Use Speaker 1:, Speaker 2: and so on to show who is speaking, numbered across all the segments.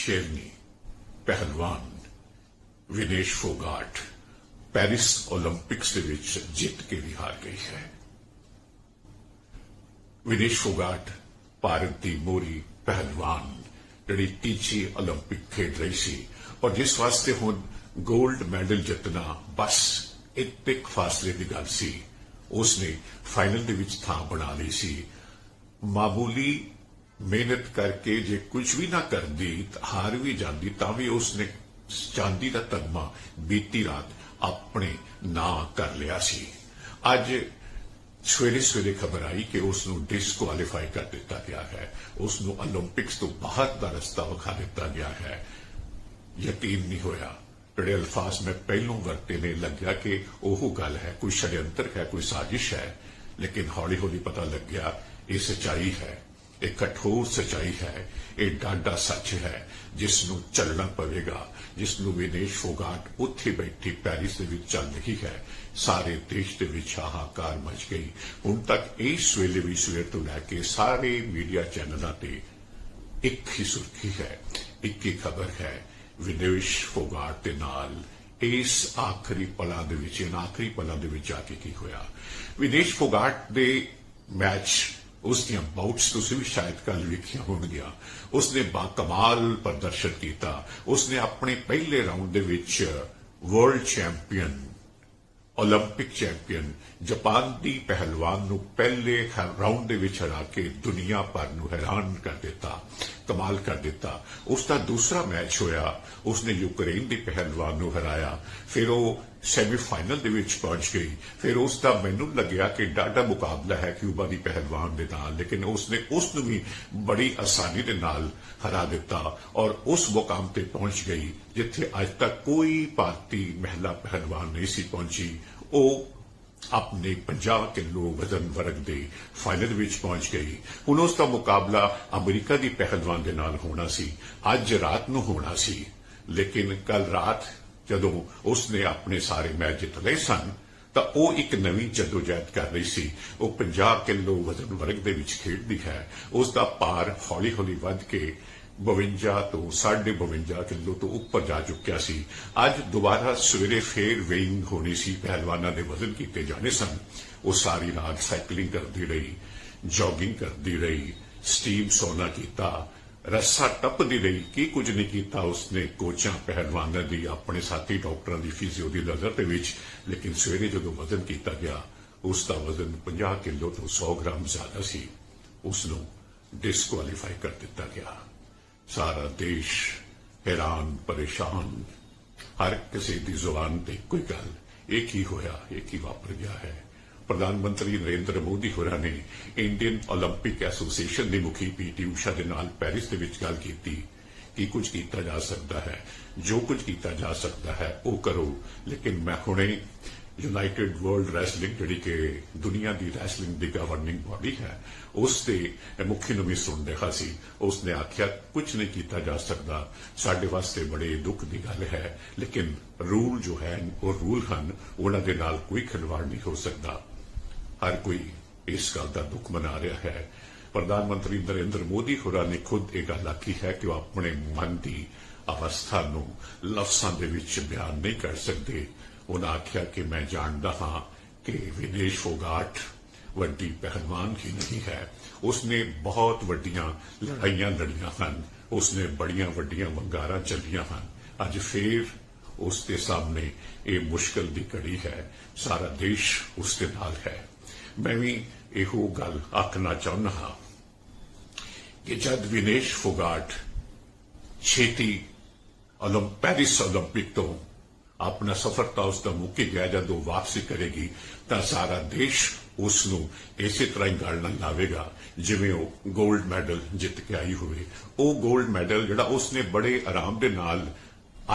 Speaker 1: शेरनी ਪਹਿਲਵਾਨ ਵਿਨੇਸ਼ ਫੋਗਾਟ, ਪੈਰਿਸ 올림픽ਸ ਦੇ ਵਿੱਚ ਜਿੱਤ ਕੇ ਵੀ ਹਾਰ ਗਈ ਹੈ। ਵਿਦੇਸ਼ ਫੋਗਾਟ, ਭਾਰਤ ਦੀ ਮੋਰੀ ਪਹਿਲਵਾਨ, ਜਿਹੜੀ ਤੀਜੀ 올림픽 ਖੇਡ ਰਹੀ ਸੀ। ਔਰ ਜਿਸ ਵਾਸਤੇ ਹੁਣ 골ਡ ਮੈਡਲ ਜਿੱਤਣਾ ਬਸ ਇੱਕ ਪਿਕ ਫਾਸਲੇ ਦੀ ਗੱਲ ਸੀ, ਉਸਨੇ ਫਾਈਨਲ ਦੇ ਵਿੱਚ ਥਾਂ ਬਣਾ ਲਈ ਸੀ। ਮਾਮੂਲੀ ਮਿਹਨਤ ਕਰਕੇ ਜੇ ਕੁਝ ਵੀ ਨਾ ਕਰਦੀ ਹਾਰ ਵੀ ਜਾਂਦੀ, ਤਾਂ ਵੀ ਉਸਨੇ ਚਾਂਦੀ ਦਾ ਤਗਮਾ ਬੀਤੀ ਰਾਤ ਆਪਣੇ ਨਾਂ ਕਰ ਲਿਆ ਸੀ। ਅੱਜ ਸਵੇਰੇ ਸਵੇਰੇ ਖਬਰ ਆਈ ਕਿ ਉਸ ਨੂੰ ਡਿਸਕੁਆਲੀਫਾਈ ਕਰ ਦਿੱਤਾ ਗਿਆ ਹੈ। ਉਸ ਨੂੰ 올림픽ਸ ਤੋਂ ਬਾਹਰ ਦਾ ਰਸਤਾ ਵਿਖਾ ਦਿੱਤਾ ਗਿਆ ਹੈ। ਯਕੀਨ ਨਹੀਂ ਹੋਇਆ। ਜਿਹੜੇ ਅਲਫਾਜ਼ ਮੈਂ ਪਹਿਲੋਂ ਵਰਤੇ ਨੇ, ਲੱਗਿਆ ਕਿ ਉਹ ਗੱਲ ਹੈ, ਕੋਈ ਸ਼ੜਯੰਤਰ ਹੈ, ਕੋਈ ਸਾਜ਼ਿਸ਼ ਹੈ, ਲੇਕਿਨ ਹੌਲੀ ਹੌਲੀ ਪਤਾ ਲੱਗਿਆ, ਇਹ ਸਚਾਈ ਹੈ। ਇਹ ਕਠੋਰ ਸਚਾਈ ਹੈ, ਇਹ ਡਾਡਾ ਸੱਚ ਹੈ ਜਿਸ ਨੂੰ ਚੱਲਣਾ ਪਵੇਗਾ ਜਿਸ ਨੂੰ ਵਿਨੇਸ਼ ਫੋਗਾਟ ਉੱਥੇ ਬੈਠੀ ਪੈਰਿਸ ਦੇ ਵਿੱਚ ਚੱਲ ਰਹੀ ਹੈ। ਸਾਰੇ ਦੇਸ਼ ਦੇ ਵਿੱਚ ਹਾਹਾਕਾਰ ਮਚ ਗਈ। ਹੁਣ ਤੱਕ ਇਸ ਵੇਲੇ ਵੀ ਸਵੇਰ ਤੋਂ ਲੈ ਕੇ ਸਾਰੇ ਮੀਡੀਆ ਚੈਨਲਾਂ ਤੇ ਇੱਕ ਹੀ ਸੁਰਖੀ ਹੈ, ਇੱਕ ਹੀ ਖਬਰ ਹੈ ਵਿਨੇਸ਼ ਫੋਗਾਟ ਦੇ ਨਾਲ ਇਸ ਆਖਰੀ ਪਲਾਂ ਦੇ ਵਿੱਚ ਇਹਨਾਂ ਆਖਰੀ ਪਲਾਂ ਦੇ ਵਿੱਚ ਆ ਕੇ ਕੀ ਹੋਇਆ? ਵਿਨੇਸ਼ ਫੋਗਾਟ ਦੇ ਮੈਚ ਉਸ ਦੀਆਂ ਬਾਊਟਸ ਤੁਸੀਂ ਵੀ ਸ਼ਾਇਦ ਕੱਲ ਵੇਖੀਆਂ ਹੋਣਗੀਆਂ ਉਸ ਨੇ ਬਾ ਕਮਾਲ ਪ੍ਰਦਰਸ਼ਨ ਕੀਤਾ ਉਸ ਨੇ ਆਪਣੇ ਪਹਿਲੇ ਰਾਉਂਡ ਦੇ ਵਿੱਚ ਵਰਲਡ ਚੈਂਪੀਅਨ 올림픽 ਚੈਂਪੀਅਨ ਜਾਪਾਨ ਦੀ ਪਹਿਲਵਾਨ ਨੂੰ ਪਹਿਲੇ ਰਾਉਂਡ ਦੇ ਵਿੱਚ ਹਰਾ ਕੇ ਦੁਨੀਆ ਭਰ ਨੂੰ ਹੈਰਾਨ ਕਰ ਦਿੱਤਾ ਕਮਾਲ ਕਰ ਦਿੱਤਾ ਉਸ ਦਾ ਦੂਸਰਾ ਮੈਚ ਹੋਇਆ ਉਸ ਨੇ ਯੂਕਰੇਨ ਦੀ ਪਹਿਲਵਾਨ ਨੂੰ ਹਰਾਇਆ ਫਿਰ ਉਹ ਸੈਮੀਫਾਈਨਲ ਦੇ ਵਿੱਚ ਪਹੁੰਚ ਗਈ। ਫਿਰ ਉਸ ਦਾ ਮੈਨੂੰ ਲੱਗਿਆ ਕਿ ਡਾਡਾ ਮੁਕਾਬਲਾ ਹੈ ਕਿਊਬਾ ਦੀ ਪਹਿਲਵਾਨ ਦੇ ਨਾਲ, ਲੇਕਿਨ ਉਸ ਨੇ ਉਸ ਨੂੰ ਵੀ ਬੜੀ ਆਸਾਨੀ ਦੇ ਨਾਲ ਹਰਾ ਦਿੱਤਾ ਔਰ ਉਸ ਮੁਕਾਮ ਤੇ ਪਹੁੰਚ ਗਈ, ਜਿੱਥੇ ਅੱਜ ਤੱਕ ਕੋਈ ਭਾਰਤੀ ਮਹਿਲਾ ਪਹਿਲਵਾਨ ਨਹੀਂ ਸੀ ਪਹੁੰਚੀ। ਉਹ ਆਪਣੇ 50 ਕਿਲੋ ਵਜ਼ਨ ਵਰਗ ਦੇ ਫਾਈਨਲ ਵਿੱਚ ਪਹੁੰਚ ਗਈ। ਹੁਣ ਉਸ ਦਾ ਮੁਕਾਬਲਾ ਅਮਰੀਕਾ ਦੀ ਪਹਿਲਵਾਨ ਦੇ ਨਾਲ ਹੋਣਾ ਸੀ। ਅੱਜ ਰਾਤ ਨੂੰ ਹੋਣਾ ਸੀ। ਲੇਕਿਨ ਕੱਲ ਰਾਤ ਜਦੋਂ ਉਸ ਨੇ ਆਪਣੇ ਸਾਰੇ ਮੈਚ ਜਿੱਤ ਲਏ ਸਨ, ਤਾਂ ਉਹ ਇੱਕ ਨਵੀਂ ਜਦੋਜਹਿਦ ਕਰ ਰਹੀ ਸੀ। ਉਹ 50 ਕਿਲੋ ਵਜ਼ਨ ਵਰਗ ਦੇ ਵਿੱਚ ਖੇਡਦੀ ਹੈ। ਉਸ ਦਾ ਭਾਰ ਹੌਲੀ-ਹੌਲੀ ਵੱਧ ਕੇ 52 ਤੋਂ 52 ਕਿਲੋ ਤੋਂ ਉੱਪਰ ਜਾ ਚੁੱਕਿਆ ਸੀ। ਅੱਜ ਦੁਬਾਰਾ ਸਵੇਰੇ ਫੇਰ ਵੇਇੰਗ ਹੋਣੀ ਸੀ, ਪਹਿਲਵਾਨਾਂ ਦੇ ਵਜ਼ਨ ਕੀਤੇ ਜਾਣੇ ਸਨ। ਉਹ ਸਾਰੀ ਰਾਤ ਸਾਈਕਲਿੰਗ ਕਰਦੀ ਰਹੀ ਜੋਗਿੰਗ ਕਰਦੀ ਰਹੀ ਸਟੀਮ ਸੋਨਾ ਕੀਤਾ ਰੱਸਾ ਟੱਪਦੀ ਰਹੀ। ਕੀ ਕੁਝ ਨਹੀਂ ਕੀਤਾ ਉਸਨੇ ਕੋਚਾਂ ਪਹਿਲਵਾਨਾਂ ਦੀ, ਆਪਣੇ ਸਾਥੀ ਡਾਕਟਰਾਂ ਦੀ, ਫਿਜ਼ੀਓ ਦੀ ਨਜ਼ਰ ਦੇ ਵਿੱਚ। ਲੇਕਿਨ ਸਵੇਰੇ ਜਦੋਂ ਵਜ਼ਨ ਕੀਤਾ ਗਿਆ ਉਸ ਦਾ ਵਜ਼ਨ 50 ਕਿਲੋ ਤੋਂ 100 ਗ੍ਰਾਮ ਜ਼ਿਆਦਾ ਸੀ। ਉਸ ਨੂੰ ਡਿਸਕੁਆਲੀਫਾਈ ਕਰ ਦਿੱਤਾ ਗਿਆ। ਸਾਰਾ ਦੇਸ਼ ਹੈਰਾਨ, ਪਰੇਸ਼ਾਨ। ਹਰ ਕਿਸੇ ਦੀ ਜ਼ੁਬਾਨ ਤੇ ਕੋਈ ਗੱਲ ਇਹ ਕੀ ਹੋਇਆ ਇਹ ਕੀ ਵਾਪਰ ਗਿਆ ਹੈ। ਪ੍ਰਧਾਨ ਮੰਤਰੀ ਨਰਿੰਦਰ ਮੋਦੀ ਹੋਰਾਂ ਨੇ ਇੰਡੀਅਨ 올림픽 ਐਸੋਸੀਏਸ਼ਨ ਦੇ ਮੁਖੀ ਪੀਟੀ ਊਸ਼ਾ ਦੇ ਨਾਲ ਪੈਰਿਸ ਦੇ ਵਿੱਚ ਗੱਲ ਕੀਤੀ ਕਿ ਕੁਝ ਕੀਤਾ ਜਾ ਸਕਦਾ ਹੈ ਜੋ ਕੁਝ ਕੀਤਾ ਜਾ ਸਕਦਾ ਹੈ ਉਹ ਕਰੋ ਲੇਕਿਨ ਮੈਂ ਹੁਣੇ ਯੂਨਾਈਟਿਡ ਵਰਲਡ ਰੈਸਲਿੰਗ ਜਿਹੜੀ ਕਿ ਦੁਨੀਆ ਦੀ ਰੈਸਲਿੰਗ ਦੀ ਗਵਰਨਿੰਗ ਬਾਡੀ ਹੈ ਉਸ ਦੇ ਮੁਖੀ ਨੂੰ ਵੀ ਸੁਣ ਰਿਹਾ ਸੀ ਉਸ ਨੇ ਆਖਿਆ ਕੁਝ ਨਹੀਂ ਕੀਤਾ ਜਾ ਸਕਦਾ ਸਾਡੇ ਵਾਸਤੇ ਬੜੇ ਦੁੱਖ ਦੀ ਗੱਲ ਹੈ ਲੇਕਿਨ ਰੂਲ ਜੋ ਹੈ ਉਹ ਰੂਲ ਹਨ ਉਹਨਾਂ ਦੇ ਨਾਲ ਕੋਈ ਖਿਲਵਾੜ ਨਹੀਂ ਹੋ ਸਕਦਾ ਹਰ ਕੋਈ ਇਸ ਗੱਲ ਦਾ ਦੁੱਖ ਮਨਾ ਰਿਹਾ ਹੈ। ਪ੍ਰਧਾਨ ਮੰਤਰੀ ਨਰਿੰਦਰ ਮੋਦੀ ਹੋਰਾਂ ਨੇ ਖੁਦ ਇਹ ਗੱਲ ਆਖੀ ਹੈ ਕਿ ਉਹ ਆਪਣੇ ਮਨ ਦੀ ਅਵਸਥਾ ਨੂੰ ਲਫ਼ਜ਼ਾਂ ਦੇ ਵਿੱਚ ਬਿਆਨ ਨਹੀਂ ਕਰ ਸਕਦੇ। ਉਹਨਾਂ ਆਖਿਆ ਕਿ ਮੈਂ ਜਾਣਦਾ ਹਾਂ ਕਿ ਵਿਦੇਸ਼ ਫੋਗਾਟ ਵੱਡੀ ਪਹਿਲਵਾਨ ਹੀ ਨਹੀਂ ਹੈ। ਉਸਨੇ ਬਹੁਤ ਵੱਡੀਆਂ ਲੜਾਈਆਂ ਲੜੀਆਂ ਹਨ। ਉਸਨੇ ਬੜੀਆਂ ਵੱਡੀਆਂ ਵੰਗਾਰਾਂ ਚੱਲੀਆਂ ਹਨ। ਅੱਜ ਫੇਰ ਉਸ ਦੇ ਸਾਹਮਣੇ ਇਹ ਮੁਸ਼ਕਲ ਦੀ ਘੜੀ ਹੈ। ਸਾਰਾ ਦੇਸ਼ ਉਸ ਦੇ ਨਾਲ ਹੈ। ਮੈਂ ਵੀ ਇਹੋ ਗੱਲ ਆਖਣਾ ਚਾਹੁੰਦਾ ਹਾਂ ਕਿ ਜਦ ਵਿਨੇਸ਼ ਫੋਗਾਟ ਛੇਤੀ ਅਲੰਪ ਪੈਰਿਸ 올림픽 ਤੋਂ ਆਪਣਾ ਸਫਲਤਾ ਉਸ ਦਾ ਮੁੱਕ ਗਿਆ, ਜਦੋਂ ਵਾਪਸੀ ਕਰੇਗੀ, ਤਾਂ ਸਾਰਾ ਦੇਸ਼ ਉਸ ਨੂੰ ਇਸੇ ਤਰ੍ਹਾਂ ਹੀ ਗੱਲ ਲਾਵੇਗਾ, ਜਿਵੇਂ ਉਹ 골ਡ ਮੈਡਲ ਜਿੱਤ ਕੇ ਆਈ ਹੋਵੇ। ਉਹ 골ਡ ਮੈਡਲ ਜਿਹੜਾ ਉਸਨੇ ਬੜੇ ਆਰਾਮ ਦੇ ਨਾਲ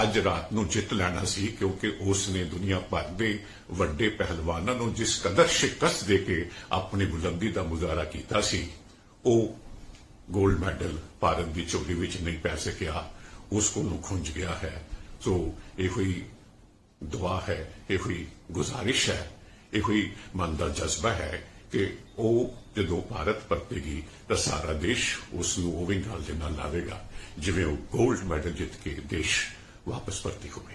Speaker 1: ਅੱਜ ਰਾਤ ਨੂੰ ਜਿੱਤ ਲੈਣਾ ਸੀ, ਕਿਉਂਕਿ ਉਸ ਨੇ ਦੁਨੀਆ ਭਰ ਦੇ ਵੱਡੇ ਪਹਿਲਵਾਨਾਂ ਨੂੰ ਜਿਸ ਕਦਰ ਸ਼ਿਕਸਤ ਦੇ ਕੇ ਆਪਣੀ ਬੁਲੰਦੀ ਦਾ ਮੁਜ਼ਾਹਰਾ ਕੀਤਾ ਸੀ, ਉਹ ਗੋਲਡ ਮੈਡਲ ਭਾਰਤ ਦੀ ਝੋਲੀ ਵਿੱਚ ਨਹੀਂ ਪੈ ਸਕਿਆ, ਉਸ ਕੋਲ ਨੂੰ ਖੁੰਝ ਗਿਆ ਹੈ। ਸੋ ਇਹ ਹੋਈ ਦੁਆ ਹੈ, ਇਹ ਹੋਈ ਗੁਜ਼ਾਰਿਸ਼ ਹੈ, ਇਹ ਹੋਈ ਮਨ ਦਾ ਜਜ਼ਬਾ ਹੈ ਕਿ ਕਿ ਉਹ ਜਦੋਂ ਭਾਰਤ ਪਰਤੇਗੀ ਤਾਂ ਸਾਰਾ ਦੇਸ਼ ਉਸ ਨੂੰ ਉਵੇਂ ਨਾਲ ਦੇ ਨਾਲ ਲਾਵੇਗਾ, ਜਿਵੇਂ ਉਹ 골ਡ ਮੈਡਲ ਜਿੱਤ ਕੇ ਦੇਸ਼ ਵਾਪਸ ਪਰਤੀ ਹੋਵੇ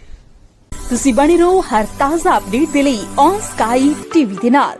Speaker 2: ਤੁਸੀਂ ਬਣੇ ਰਹੋ ਹਰ ਤਾਜ਼ਾ ਅਪਡੇਟ ਦੇ ਲਈ ਔਨ ਸਕਾਈ ਟੀਵੀ ਦੇ ਨਾਲ।